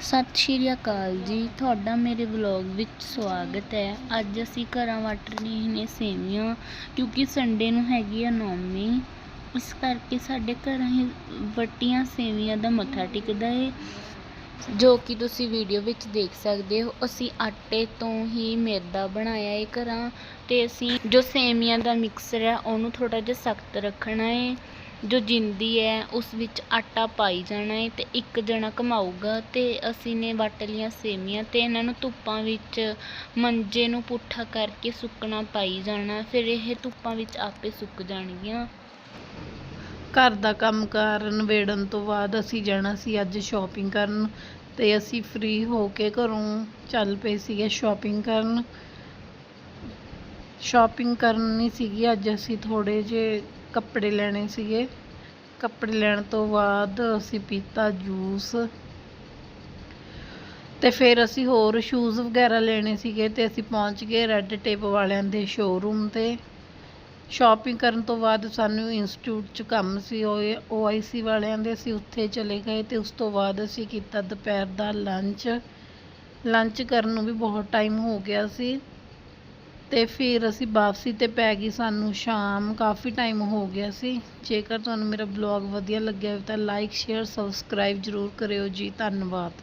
ਸਤਿ ਸ਼੍ਰੀ ਅਕਾਲ ਜੀ। ਤੁਹਾਡਾ ਮੇਰੇ ਵਲੌਗ ਵਿੱਚ ਸਵਾਗਤ ਹੈ। ਅੱਜ ਅਸੀਂ ਘਰਾਂ ਵੱਟ ਰਹੇ ਨੇ ਸੇਵੀਆਂ, ਕਿਉਂਕਿ ਸੰਡੇ ਨੂੰ ਹੈਗੀ ਆ ਨੌਮੀ ਇਸ ਕਰਕੇ ਸਾਡੇ ਘਰਾਂ ਹੀ ਵੱਟੀਆਂ ਸੇਵੀਆਂ ਦਾ ਮੱਥਾ ਟਿਕਦਾ ਹੈ ਜੋ ਕਿ ਤੁਸੀਂ ਵੀਡੀਓ ਵਿੱਚ ਦੇਖ ਸਕਦੇ ਹੋ। ਅਸੀਂ ਆਟੇ ਤੋਂ ਹੀ ਮੈਦਾ ਬਣਾਇਆ ਹੈ ਘਰਾਂ ਤੇ ਅਸੀਂ ਜੋ ਸੇਵੀਆਂ ਦਾ ਮਿਕਸਰ ਹੈ, ਉਹਨੂੰ ਥੋੜਾ ਜਿਹਾ ਸਖਤ ਰੱਖਣਾ ਹੈ ਜੋ ਜਿੰਦੀ ਹੈ, ਉਸ ਵਿੱਚ ਆਟਾ ਪਾਈ ਜਾਣਾ ਹੈ ਅਤੇ ਇੱਕ ਜਣਾ ਘਮਾਊਗਾ ਅਤੇ ਅਸੀਂ ਨੇ ਵੱਟ ਲੀਆਂ ਸੇਵੀਆਂ ਅਤੇ ਇਹਨਾਂ ਨੂੰ ਧੁੱਪਾਂ ਵਿੱਚ ਮੰਜੇ ਨੂੰ ਪੁੱਠਾ ਕਰਕੇ ਸੁੱਕਣਾ ਪਾਈ ਜਾਣਾ, ਫਿਰ ਇਹ ਧੁੱਪਾਂ ਵਿੱਚ ਆਪੇ ਸੁੱਕ ਜਾਣਗੀਆਂ। ਘਰ ਦਾ ਕੰਮ ਕਾਰ ਨਿਬੇੜਨ ਤੋਂ ਬਾਅਦ ਅਸੀਂ ਜਾਣਾ ਸੀ ਅੱਜ ਸ਼ਾਪਿੰਗ ਕਰਨ ਤੇ ਅਸੀਂ ਫ੍ਰੀ ਹੋ ਕੇ ਘਰੋਂ ਚੱਲ ਪਏ ਸੀਗੇ ਸ਼ਾਪਿੰਗ ਕਰਨ। ਸ਼ਾਪਿੰਗ ਕਰਨੀ ਸੀਗੀ, ਅੱਜ ਅਸੀਂ ਥੋੜੇ ਜਿਹੇ ਕੱਪੜੇ ਲੈਣੇ ਸੀਗੇ। ਕੱਪੜੇ ਲੈਣ ਤੋਂ ਬਾਅਦ ਅਸੀਂ ਪੀਤਾ ਜੂਸ। ਤੇ ਫਿਰ ਅਸੀਂ ਹੋਰ ਸ਼ੂਜ਼ ਵਗੈਰਾ ਲੈਣੇ ਸੀਗੇ ਤੇ ਅਸੀਂ ਪਹੁੰਚ ਗਏ ਰੈੱਡ ਟੇਪ ਵਾਲਿਆਂ ਦੇ ਸ਼ੋਰੂਮ ਤੇ। ਸ਼ਾਪਿੰਗ ਕਰਨ ਤੋਂ ਬਾਅਦ ਸਾਨੂੰ ਇੰਸਟੀਚਿਊਟ 'ਚ ਕੰਮ ਸੀ, ਉਹ ਆਈਸੀ ਵਾਲਿਆਂ ਦੇ ਅਸੀਂ ਉੱਥੇ ਚਲੇ ਗਏ ਤੇ ਉਸ ਤੋਂ ਬਾਅਦ ਅਸੀਂ ਕੀਤਾ ਦੁਪਹਿਰ ਦਾ ਲੰਚ ਲੰਚ ਕਰਨ ਨੂੰ ਵੀ ਬਹੁਤ ਟਾਈਮ ਹੋ ਗਿਆ ਸੀ। ਤੇ ਫਿਰ ਅਸੀਂ ਵਾਪਸੀ ਤੇ ਪੈ ਗਈ ਸਾਨੂੰ ਸ਼ਾਮ, ਕਾਫੀ ਟਾਈਮ ਹੋ ਗਿਆ ਸੀ। ਜੇਕਰ ਤੁਹਾਨੂੰ ਮੇਰਾ ਬਲੌਗ ਵਧੀਆ ਲੱਗਿਆ ਹੋਵੇ ਤਾਂ ਲਾਈਕ ਸ਼ੇਅਰ ਸਬਸਕ੍ਰਾਈਬ ਜ਼ਰੂਰ ਕਰਿਓ ਜੀ। ਧੰਨਵਾਦ।